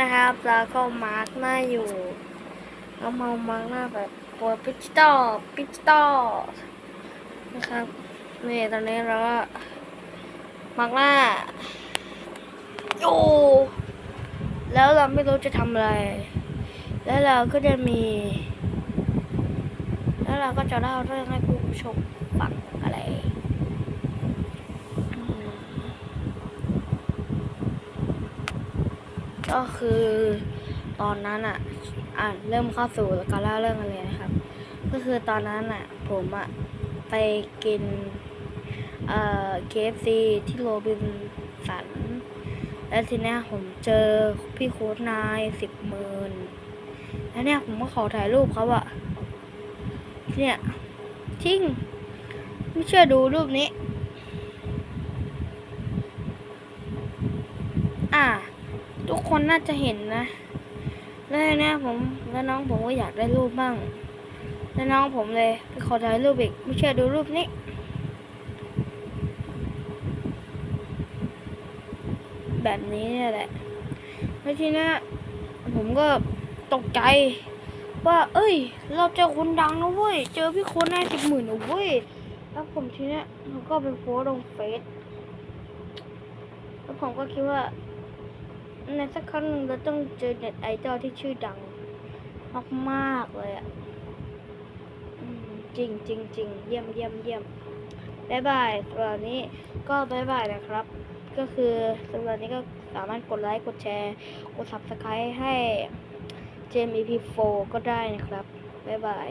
นะครับ แล้วก็มาร์กหน้าอยู่แล้วมามาร์กหน้าแบบตัวพิจิตอลพิจิตอลนะครับนี่ตอนนี้เราก็มาร์กหน้าอยู่แล้วเราไม่รู้จะทำอะไร แล้วเราก็จะมี แล้วเราก็จะเล่าเรื่องให้ผู้ชมฟังอะไรอืม ก็คือตอนนั้นอะอะเริ่มเข้าสู่การเล่าเรื่องกันเลยนะครับ ก็คือตอนนั้นอะ ผมอะไปกินเอ่อ KFC ที่โรบินสัน แล้วทีเนี้ยผมเจอพี่โค้ดนายสิบหมื่นแล้วเนี่ยผมก็ขอถ่ายรูปเขาอะเนี่ยจริงไม่เชื่อดูรูปนี้ อ่า ทุกคนน่าจะเห็นนะ แล้วทีเนี่ยผมแล้วน้องผมก็อยากได้รูปบ้าง แล้วน้องผมเลยไปขอถ่ายรูปอีกไม่เชื่อดูรูปนี้แบบนี้เนี่ยแหละแล้วทีเนี้ยผมก็ตกใจ ว่า เอ้ย เราเจอคนดังนะเว้ย เจอพี่คนได้สิบหมื่นนะเว้ย แล้วผมทีเนี้ยผมก็ไปโพสต์ลงเฟซ แล้วผมก็คิดว่า ในสักครั้งหนึ่งเราต้องเจอเน็ตไอดอลที่ชื่อดัง มากๆเลยอะจริงจริงจริงเยี่ยมเยี่ยมเยี่ยมบายบายสำหรับนี้ก็บายบายนะครับ ก็คือสำหรับนี้ก็สามารถกดไลค์กดแชร์กด subscribe ให้ JMEP4 ก็ได้นะครับบายบาย